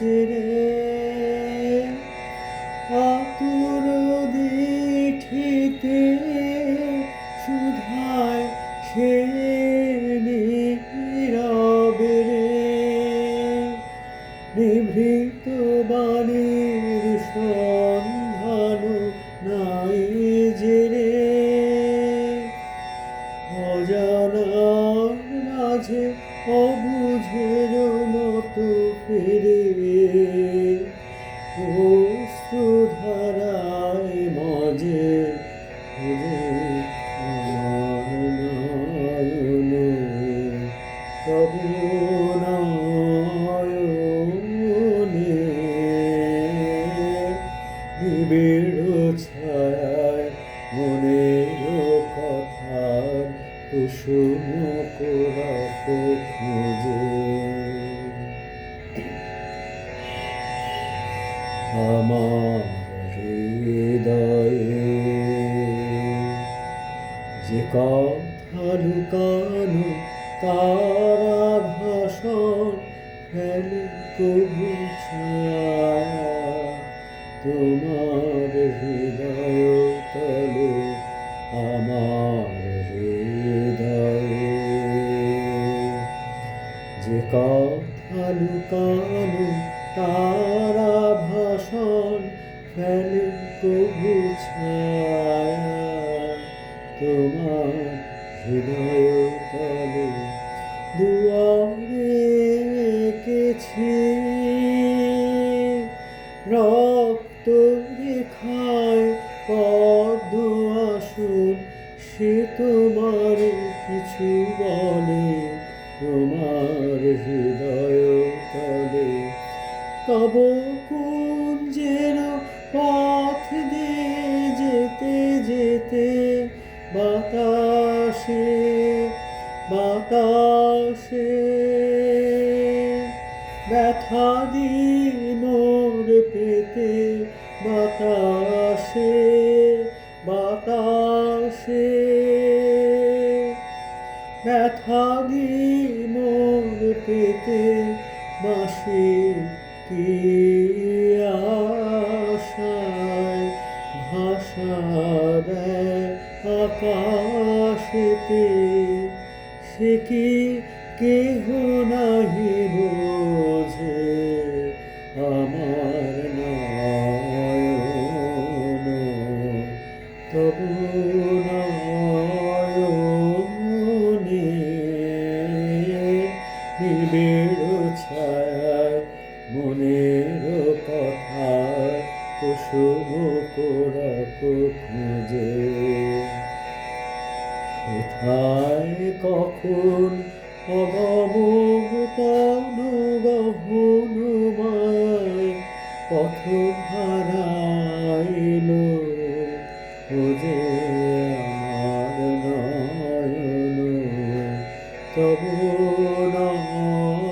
যে রে। আতুর সুধায় সে নীরবে রে। নিভৃত বাণীর সন্ধান নাই যে রে। অজানার মাঝে অবুঝের মতো ফিরে অশ্রুধারায় নয়নে নিবিড় ছায় মনের কথার কুসুম কোরাক খুঁজে আমার হৃদয়ে যে কথা লুকানো তারা ভাষণ ফেলে ছায়া। তোমার হৃদয় তলে আমার হৃদয়ে যে কথা লুকানো তারা ভাষণ ফেলে ছায়া তোমার হৃদয় তলে। দুয়ারে এঁকেছি রক্ত রেখায় পদ্ম আসুন, সে তোমার কিছু বলে, তোমার হৃদয় তলে। তব কুঞ্জের পথ দিয়ে যেতে যেতে বাতাসে বাতাসে ব্যথা দি মোর পেতে বাতাসে বাতাসে ব্যথা দি মোর পেতে বাসি কি আশায় ভাষা দেয় আকাশেতে সে কি কেহ নাহি বোঝে আমার নয়ন তবু নয়নে নিবিড় ছায় মনের কথা কুসুম কোরা খুঁজে কোথায়, কখন অগমগ তন গহন পথ হারাইল ওজে আমার নয়ন। তবু নয়